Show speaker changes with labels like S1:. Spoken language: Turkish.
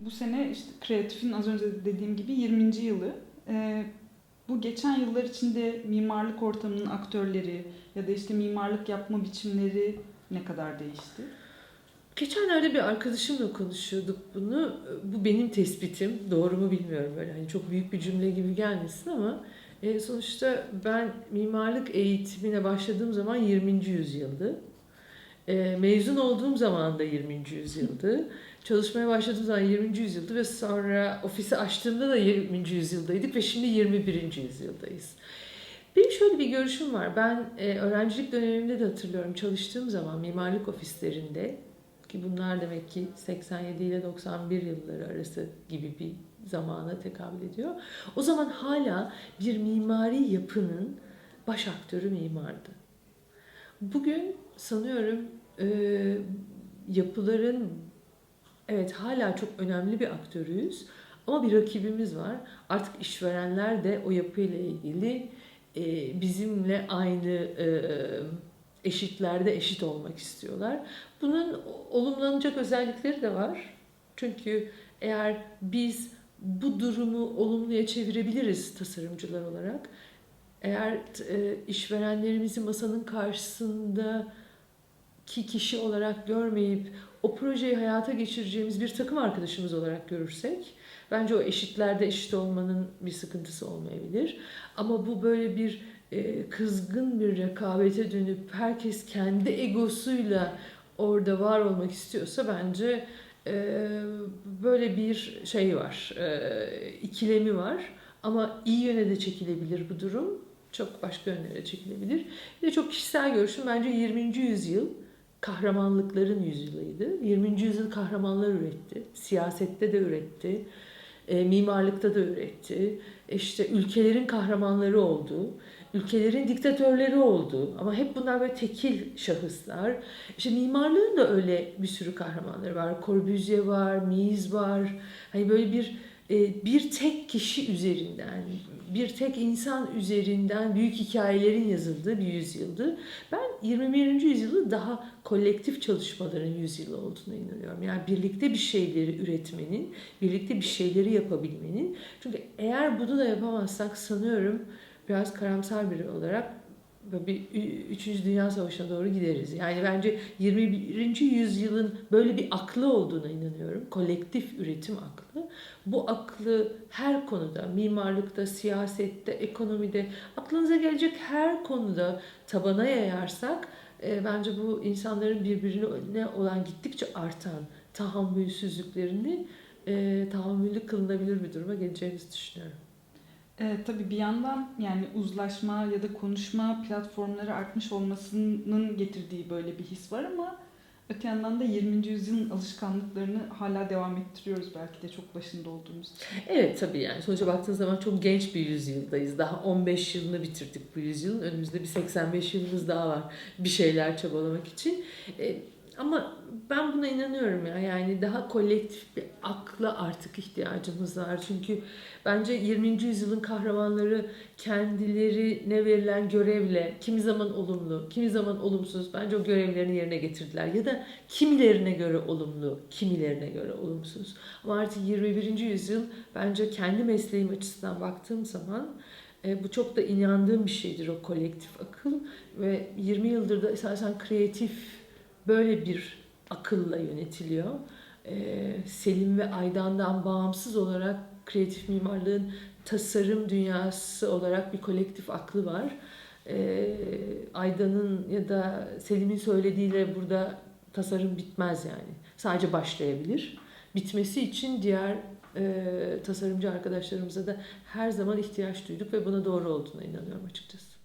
S1: Bu sene işte kreatifin az önce de dediğim gibi 20. yılı. Ee, bu geçen yıllar içinde mimarlık ortamının aktörleri ya da işte mimarlık yapma biçimleri ne kadar değişti?
S2: Geçenlerde bir arkadaşımla konuşuyorduk bunu. Bu benim tespitim. Doğru mu bilmiyorum böyle. Hani çok büyük bir cümle gibi gelmesin ama e, sonuçta ben mimarlık eğitimine başladığım zaman 20. yüzyıldı. E, mezun olduğum zaman da 20. yüzyıldı. Çalışmaya başladığım zaman 20. yüzyıldı ve sonra ofisi açtığımda da 20. yüzyıldaydık ve şimdi 21. yüzyıldayız. Benim şöyle bir görüşüm var. Ben e, öğrencilik dönemimde de hatırlıyorum çalıştığım zaman mimarlık ofislerinde ki bunlar demek ki 87 ile 91 yılları arası gibi bir zamana tekabül ediyor. O zaman hala bir mimari yapının baş aktörü mimardı. Bugün sanıyorum e, yapıların evet hala çok önemli bir aktörüyüz ama bir rakibimiz var. Artık işverenler de o yapıyla ilgili e, bizimle aynı e, eşitlerde eşit olmak istiyorlar. Bunun olumlanacak özellikleri de var. Çünkü eğer biz bu durumu olumluya çevirebiliriz tasarımcılar olarak. Eğer e, işverenlerimizi masanın karşısında ki kişi olarak görmeyip o projeyi hayata geçireceğimiz bir takım arkadaşımız olarak görürsek bence o eşitlerde eşit olmanın bir sıkıntısı olmayabilir. Ama bu böyle bir e, kızgın bir rekabete dönüp herkes kendi egosuyla orada var olmak istiyorsa bence e, böyle bir şey var, e, ikilemi var. Ama iyi yöne de çekilebilir bu durum. Çok başka yönlere çekilebilir. Bir de çok kişisel görüşüm bence 20. yüzyıl kahramanlıkların yüzyılıydı. 20. yüzyıl kahramanlar üretti. Siyasette de üretti. E, mimarlıkta da üretti. İşte ülkelerin kahramanları oldu. Ülkelerin diktatörleri oldu. Ama hep bunlar böyle tekil şahıslar. İşte mimarlığın da öyle bir sürü kahramanları var. Corbusier var, Mies var. Hani böyle bir e, bir tek kişi üzerinden, bir tek insan üzerinden büyük hikayelerin yazıldığı bir yüzyıldı. Ben 21. yüzyılı daha kolektif çalışmaların yüzyılı olduğuna inanıyorum. Yani birlikte bir şeyleri üretmenin, birlikte bir şeyleri yapabilmenin. Çünkü eğer bunu da yapamazsak sanıyorum biraz karamsar biri olarak bir 3. Dünya Savaşı'na doğru gideriz. Yani bence 21. yüzyılın böyle bir aklı olduğuna inanıyorum. Kolektif üretim aklı. Bu aklı her konuda, mimarlıkta, siyasette, ekonomide, aklınıza gelecek her konuda tabana yayarsak e, bence bu insanların birbirine olan gittikçe artan tahammülsüzlüklerini e, tahammüllü kılınabilir bir duruma geleceğimizi düşünüyorum.
S1: Ee, tabii bir yandan yani uzlaşma ya da konuşma platformları artmış olmasının getirdiği böyle bir his var ama öte yandan da 20. yüzyılın alışkanlıklarını hala devam ettiriyoruz belki de çok başında olduğumuz için.
S2: Evet tabii yani sonuca baktığınız zaman çok genç bir yüzyıldayız. Daha 15 yılını bitirdik bu yüzyılın. Önümüzde bir 85 yılımız daha var bir şeyler çabalamak için. E, ama ben buna inanıyorum ya. Yani daha kolektif bir akla artık ihtiyacımız var. Çünkü bence 20. yüzyılın kahramanları kendilerine verilen görevle kimi zaman olumlu, kimi zaman olumsuz bence o görevlerini yerine getirdiler. Ya da kimilerine göre olumlu, kimilerine göre olumsuz. Ama artık 21. yüzyıl bence kendi mesleğim açısından baktığım zaman e, bu çok da inandığım bir şeydir o kolektif akıl ve 20 yıldır da esasen kreatif böyle bir akılla yönetiliyor. Ee, Selim ve Aydan'dan bağımsız olarak kreatif mimarlığın tasarım dünyası olarak bir kolektif aklı var. Ee, Aydan'ın ya da Selim'in söylediğiyle burada tasarım bitmez yani. Sadece başlayabilir. Bitmesi için diğer e, tasarımcı arkadaşlarımıza da her zaman ihtiyaç duyduk ve buna doğru olduğuna inanıyorum açıkçası.